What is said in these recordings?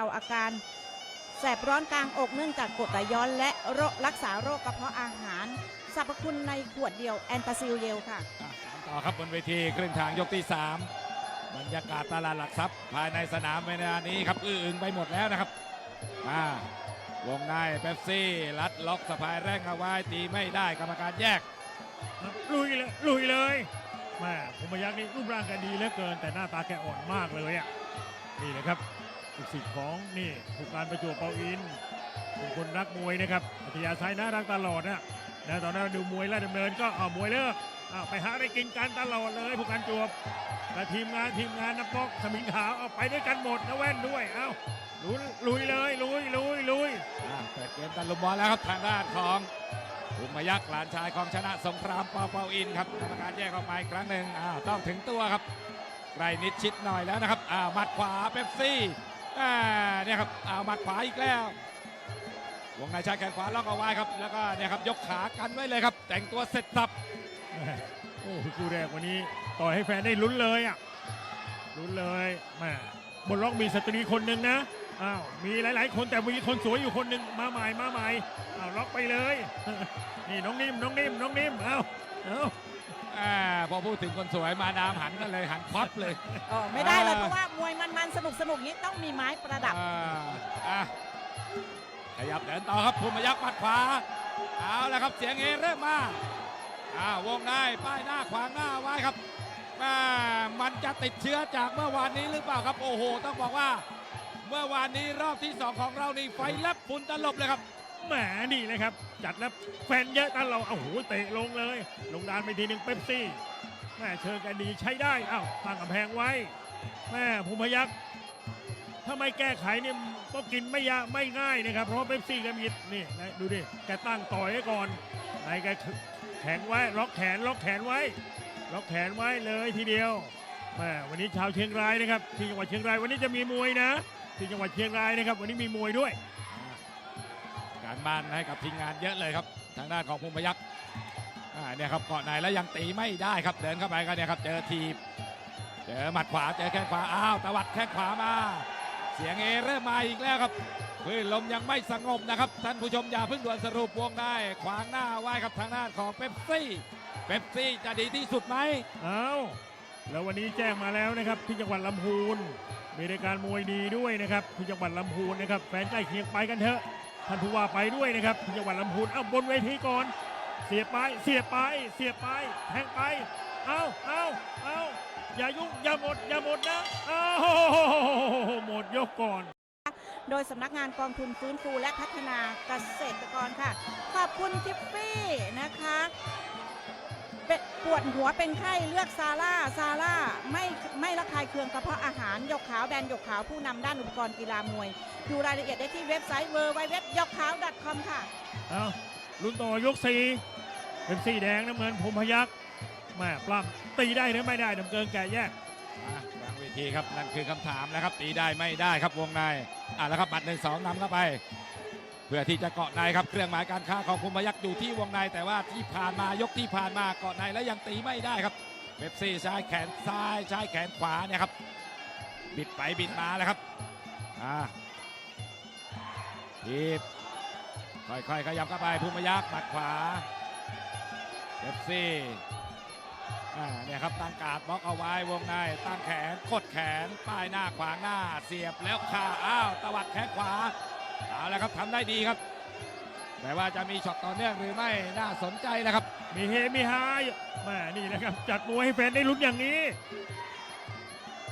าอาการแสบร้อนกลางอกเนื่องจากกรดไหลย้อนและโรครักษาโรคกระเพาะอาหาร สรรพคุณในขวดเดียวแอนตาซิลเยลค่ะ อะตามต่อครับบนเวทีครึ่งทางยกที่ 3 บรรยากาศตลาดหลักทรัพย์ ภายในสนามเวลานี้ครับ อื้ออึงไปหมดแล้วนะครับมาวงในเป๊ปซี่ลัดล็อกสะพายแร่งเอาไว้ตีไม่ได้กรรมการแยกครับลุยเลยลุยเลยแม่ผมพยักษ์นี่รูปร่างแกดีเหลือเกิน แต่หน้าตาแกอ่อนมากเลยอะนี่เลยครับ ลูกศิษย์ของนี่ผู้การประจวบเปาอินเป็นคนรักมวยนะครับอัธยาศัยน่ารักตลอดนะนะตอนนั้นดูมวยแล้วดำเนินก็เอามวยเลิกเอาไปหาอะไรกินกันตลอดเลยผู้การจวบและทีมงานทีมงานนักบกสมิงขาวเอาไปด้วยกันหมดนะแว่นด้วยเอ้าลุยลุยเลยลุยลุยลุยอ่เปิดเกมตันลุมบอลแล้วครับทางด้านของภูมิยักษ์หลานชายของชนะสงครามเปาเปาอินครับกรรมการแยกออกมาอีกครั้งหนึ่งอ้าวต้องถึงตัวครับใกล้นิดชิดหน่อยแล้วนะครับอ้าวหมัดขวาเป๊ปซี่ อ่าเนี่ยครับอ้าวหมัดขวาอีกแล้ววงในใช้แขนขวาล็อกเอาไว้ครับ แล้วก็เนี่ยครับยกขากันไว้เลยครับ แต่งตัวเสร็จสับโอ้คู่แรกวันนี้ต่อยให้แฟนได้ลุ้นเลยอะลุ้นเลยแม่บนล็อกมีสตรีคนหนึ่งนะอ้าวมีหลาย ๆ คนแต่มีคนสวยอยู่คนหนึ่งมาใหม่มาใหม่อ้าวล็อกไปเลย นี่น้องนิ่มน้องนิ่มน้องนิ่มเอ้าเอ้า อ่าพอพูดถึงคนสวยมาดามหันกันเลยหันควับเลยอ๋อไม่ได้เลยอ่าเพราะว่ามวยมันๆสนุกสนุกๆนี้ต้องมีไม้ประดับ อ่าอะขยับเดินต่อครับภูมิพยักษ์หมัดขวา เอาละครับเสียงเอเริ่มมาอ่าวงในป้ายหน้าขวางหน้าไว้ครับอ่ามันจะติดเชื้อจากเมื่อวานนี้หรือเปล่าครับ โอ้โห ต้องบอกว่า เมื่อวานนี้รอบที่สองของเรานี่ไฟแลบฝุ่นตลบเลยครับ แหมนี่เลยครับ จัดแล้วแฟนเยอะตลอดโอ้โหเตะลงเลย ลงดานไปทีหนึ่งเป๊ปซี่แม่เชิญกันดีใช้ได้อ้าวตั้งกำแพงไว้แม่ภูมิพยักษ์ถ้าไม่แก้ไขเนี่ยก็กินไม่ยากไม่ง่ายนะครับ เพราะเป๊ปซี่แกมีนี่นะดูดิแกตั้งต่อยไว้ก่อนไหนแกแข็งไว้ล็อกแขนล็อกแขนไว้ ล็อกแขนไว้เลยทีเดียวแม่วันนี้ชาวเชียงรายนะครับที่จังหวัดเชียงรายวันนี้จะมีมวยนะ ที่จังหวัดเชียงรายนะครับ วันนี้มีมวยด้วย การบ้านให้กับทีมงานเยอะเลยครับ ทางด้านของภูมิพยักษ์เนี่ยครับเกาะในแล้วยังตีไม่ได้ครับเดินเข้าไปก็เนี่ยครับเจอทีบเจอหมัดขวาเจอแข้งขวาอ้าวตวัดแข้งขวามา เสียงเอเริ่มมาอีกแล้วครับคลื่นลมยังไม่สงบนะครับ ท่านผู้ชมอย่าเพิ่งด่วนสรุปวงได้ขวางหน้าไว้ครับทางด้านของเป๊ปซี่เป๊ปซี่จะดีที่สุดไหมเอาแล้ววันนี้แจ้งมาแล้วนะครับที่จังหวัดลำพูนมีรายการมวยดีด้วยนะครับที่จังหวัดลำพูนนะครับแฟนใกล้เคียงไปกันเถอะ ท่านผู้ว่าไปด้วยนะครับจังหวัดลำพูนเอาบนเวทีก่อน เสียบไป เสียบไป เสียบไป แทงไป เอาเอาเอาอย่ายุ่ง อย่าหมด อย่าหมดนะเอาหมดยกก่อน โดยสำนักงานกองทุนฟื้นฟูและพัฒนาเกษตระ ป็นปวดหัวเป็นไข้เลือกซาร่าซาร่าไม่ไม่ระคายเคืองกระเพาะอาหารหยกขาวแบรนด์หยกขาวผู้นำด้านอุปกรณ์กีฬามวย ดูรายละเอียดได้ที่เว็บไซต์ w w w ยกขาว .com ค่ะเอาลุ้นต่อยกสี่เป็นสีแดงน้ำเงินพรหมพยักษ์แม่ปล้ำตีได้หรือไม่ได้ดำเกินแก่แยกอะกลางเวทีครับนั่นคือคำถามนะครับตีได้ไม่ได้ครับวงในอะแล้วครับบัตรหนึ่งสองนำเข้าไปเพื่อที่จะเกาะในครับเครื่องหมายการค้าของภูมิพยักษ์อยู่ที่วงในแต่ว่าที่ผ่านมายกที่ผ่านมาเกาะในแล้วยังตีไม่ได้ครับเป๊ปซี่ใช้แขนซ้ายใช้แขนขวาเนี่ยครับบิดไปบิดมาแล้วครับอ่าทีบค่อยๆขยับเข้าไปภูมิยักษ์หมัดขวาเป๊ปซี่อ่าเนี่ยครับตั้งการ์ดบล็อกเอาไว้วงในตั้งแขนกดแขนป้ายหน้าขวางหน้าเสียบแล้วคาอ้าวตวัดแขนขวา เอาละครับทำได้ดีครับ แต่ว่าจะมีช็อตต่อเนื่องหรือไม่น่าสนใจนะครับ มีเฮมีฮาแม่นี่นะครับ จัดมวยให้แฟนได้ลุ้นอย่างนี้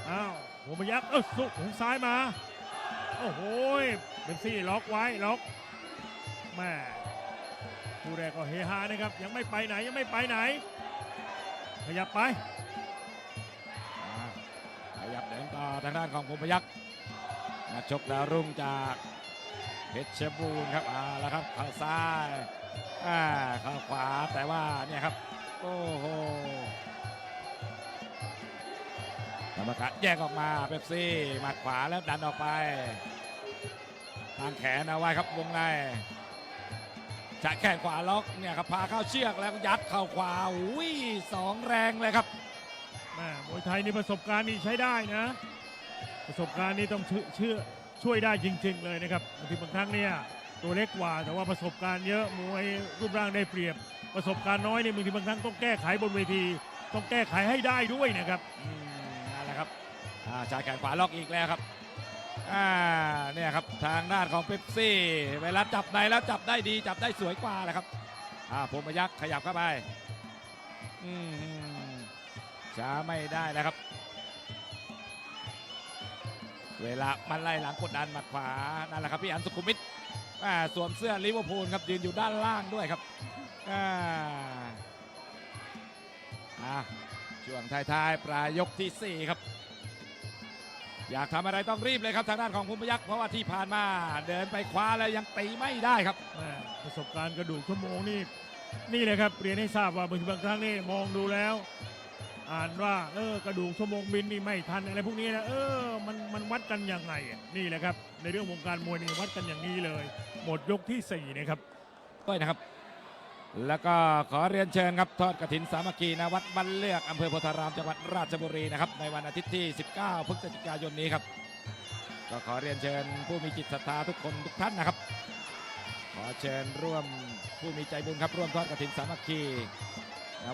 อ้าวหัวพยักษ์เออสุกของซ้ายมา โอ้โหเป็นซี่ล็อกไว้ล็อกแม่คู่แรกก็เฮฮานะครับ ยังไม่ไปไหนยังไม่ไปไหน ขยับไปอ่าขยับเดินต่อทางด้านของภูมิพยักษ์นักชกดาวรุ่งจาก เพชรบูรณ์ครับเอาและครับเข้าซ้ายอ่าเข้าขวาแต่ว่าเนี่ยครับโอ้โหกรรมการแยกออกมาเป๊ปซี่หมัดขวาแล้วดันออกไปทางแขนเอาไว้ครับวงในจะแขนขวาล็อกเนี่ยครับพาเข้าเชือกแล้วยัดเข่าขวาอุ้ยสองแรงเลยครับแม่มวยไทยนี่ประสบการณ์นี่ใช้ได้นะ ประสบการณ์นี่ต้องเชื่อ ช่วยได้จริง ๆ เลยนะครับบางทีบางครั้งเนี่ยตัวเล็กกว่าแต่ว่าประสบการณ์เยอะมวยรูปร่างได้เปรียบ ประสบการณ์น้อยเนี่ยบางทีบางครั้งต้องแก้ไขบนเวที ต้องแก้ไขให้ได้ด้วยนะครับอืมนั่นแหละครับอ่าชายแขนขวาล็อกอีกแล้วครับอ่าเนี่ยครับทางด้านของเป๊ปซี่เวลาจับในแล้วจับได้ดีจับได้สวยกว่าแหละครับอ่าผมพยักขยับเข้าไปอืมช้าไม่ได้แล้วครับ เวลามันไล่หลังกดดันหมัดขวานั่นแหละครับพี่อันสุขุมวิทสวมเสื้อลิเวอร์พูลครับยืนอยู่ด้านล่างด้วยครับช่วงท้ายๆ ปลายยกทีสี่ 4 ครับ อยากทำอะไรต้องรีบเลยครับทางด้านของภูมิยักษ์เพราะว่าที่ผ่านมาเดินไปคว้าแล้วยังตีไม่ได้ครับประสบการณ์กระดูกชั่วโมงนี่นี่เลยครับเรียนให้ทราบว่าบางครั้งนี่มองดูแล้ว อ่านว่าเออกระดูกชั่วโมงบินนี่ไม่ทันอะไรพวกนี้นะเออมันมันวัดกันยังไงนี่แหละครับ ในเรื่องวงการมวยนี่วัดกันอย่างนี้เลย หมดยกที่สี่นะครับด้วยนะครับ แล้วก็ขอเรียนเชิญครับทอดกระถินสามัคคีณวัดบ้านเลือกอำเภอโพธารามจังหวัดราชบุรีนะครับในวันอาทิตย์ที่ 19 พฤศจิกายนนี้ครับ ก็ขอเรียนเชิญผู้มีจิตศรัทธาทุกคนทุกท่านนะครับ ขอเชิญร่วมผู้มีใจบุญครับร่วมทอดกระถินสามัคคี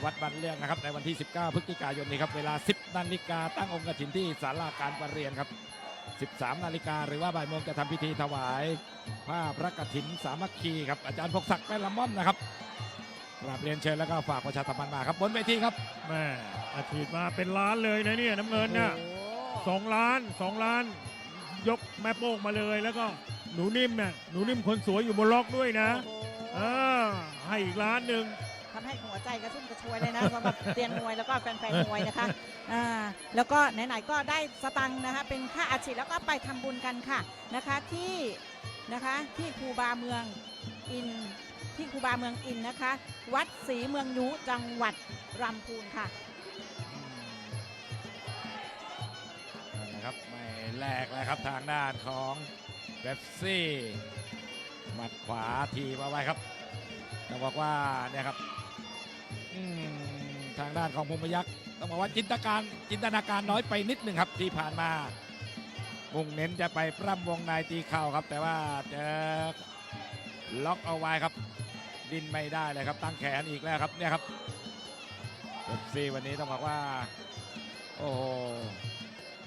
วัดบ้านเลือกนะครับในวันที่ 19 พฤศจิกายนนี้ครับเวลา 10 นาฬิกาตั้งองค์กระถินที่ศาลาการประเรียนครับ 13 นาฬิกาหรือว่าบ่ายโมงจะทำพิธีถวายผ้าพระกฐินสามัคคีครับอาจารย์พกศักดิ์แป้นละม่อมนะครับกราบเรียนเชิญแล้วก็ฝากประชาสัมพันธ์มาครับบนเวทีครับแม่อาชีพมาเป็นล้านเลยนะเนี่ยน้ำเงินเนี่ยโอ้โหสองล้านสองล้าน ยกแม่โป้งมาเลยแล้วก็หนูนิ่มเนี่ยหนูนิ่มคนสวยอยู่บนล็อกด้วยนะโอ้โหอ่าให้อีกล้านหนึ่ง ทำให้หัวใจกระชุ่มกระชวยเลยนะสำหรับเตียนมวยแล้วก็แฟนๆมวยนะคะอ่าแล้วก็ไหนๆก็ได้สตังค์นะคะเป็นค่าอาชีพแล้วก็ไปทำบุญกันค่ะนะคะที่นะคะที่ครูบาเมืองอินที่ครูบาเมืองอินนะคะ วัดศรีเมืองยุจังหวัดลำพูนค่ะนะครับไม่แลกเลยครับทางด้านของเบปซี่หมัดขวาทีบเอาไว้ครับต้องบอกว่าเนี่ยครับ ทางด้านของภูมิยักษ์ต้องบอกว่าจินตการจินตนาการน้อยไปนิดหนึ่งครับที่ผ่านมามุ่งเน้นจะไปปล้ำวงในตีเข่าครับ แต่ว่าเจอล็อกเอาไว้ครับ ดินไม่ได้เลยครับ ตั้งแขนอีกแล้วครับเนี่ยครับเบปซี่วันนี้ต้องบอกว่า โอ้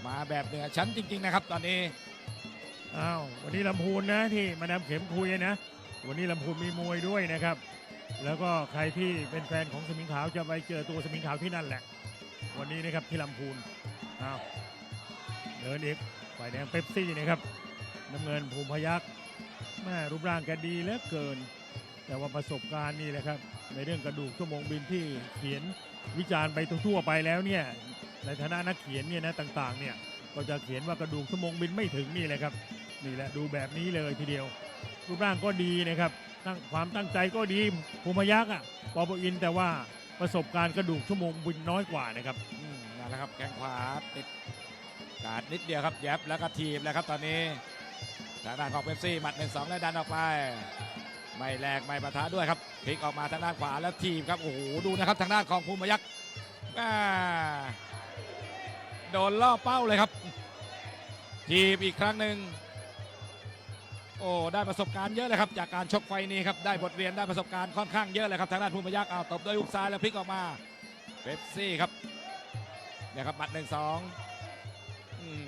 มาแบบเหนือชั้นจริง ๆ นะครับ ตอนนี้อ้าววันนี้ลำพูนนะที่มาดามเข็มคุยนะ วันนี้ลำพูนมีมวยด้วยนะครับ แล้วก็ใครที่เป็นแฟนของสมิงขาวจะไปเจอตัวสมิงขาวที่นั่นแหละ วันนี้นะครับที่ลำพูนอ้าวเดินอีกฝ่ายแดงเป๊ปซี่นะครับน้ำเงินภูมิพยักษ์แม่รูปร่างแกดีเหลือเกิน แต่ว่าประสบการณ์นี่แหละครับในเรื่องกระดูกชั่วโมงบินที่เขียนวิจารณ์ไปทั่วไปแล้วเนี่ยในฐานะนักเขียนเนี่ยนะต่างๆเนี่ยก็จะเขียนว่ากระดูกชั่วโมงบินไม่ถึงนี่แหละครับนี่แหละดูแบบนี้เลยทีเดียว รูปร่างก็ดีนะครับ ตั้งความตั้งใจก็ดีภูมิยักษ์อะปอปอินแต่ว่าประสบการณ์กระดูกชั่วโมงบินน้อยกว่านะครับอืมนั่นแหละครับแข้งขวาติดกาดนิดเดียวครับแยบแล้วก็ทีบแล้วครับตอนนี้ทางด้านของเบปซี่หมัดหนึ่งสองแล้วดันออกไปไม่แลกไม่ปะทะด้วยครับพลิกออกมาทางด้านขวาแล้วทีบครับโอ้โหดูนะครับทางด้านของภูมิยักษ์อ่าโดนล่อเป้าเลยครับ ทีบอีกครั้งหนึ่ง โอ้ได้ประสบการณ์เยอะเลยครับจากการชกไฟนี้ครับได้บทเรียนได้ประสบการณ์ค่อนข้างเยอะเลยครับทางด้านภูมิยักษ์เอาตบด้วยฮุกซ้ายแล้วพลิกออกมาเบปซี่ครับเนี่ยครับหมัดหนึ่งสอง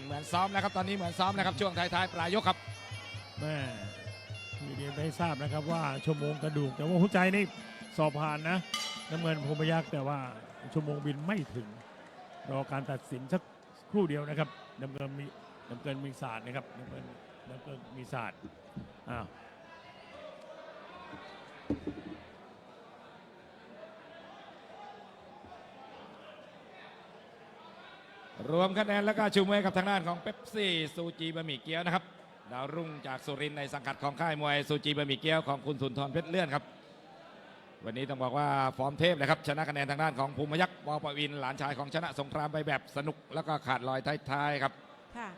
เหมือนซ้อมแล้วครับตอนนี้เหมือนซ้อมนะครับช่วงท้ายๆปลายยกครับแม่ที่เรียนไปให้ทราบนะครับว่าชั่วโมงกระดูก แต่ว่าหัวใจนี่สอบผ่านนะน้ำเงินภูมิยักษ์แต่ว่าชั่วโมงบินไม่ถึงรอการตัดสินสักครู่เดียวนะครับน้ำเงินมีน้ำเงินมีศาสตร์นะครับน้ำเงิน น้ำเงินมีศาสตร์อ้าวรวมคะแนนแล้วก็ชูมือกับทางด้านของเป๊ปซี่ซูจีบะหมี่เกี๊ยวนะครับดาวรุ่งจากสุรินในสังกัดของค่ายมวยซูจีบะหมี่เกี๊ยวของคุณสุนทรเพชรเลื่อนครับ วันนี้ต้องบอกว่าฟอร์มเทพเลยครับชนะคะแนนทางด้านของภูมิยักษ์วอปวิน หลานชายของชนะสงครามไปแบบสนุกแล้วก็ขาดลอยท้ายๆครับค่ะ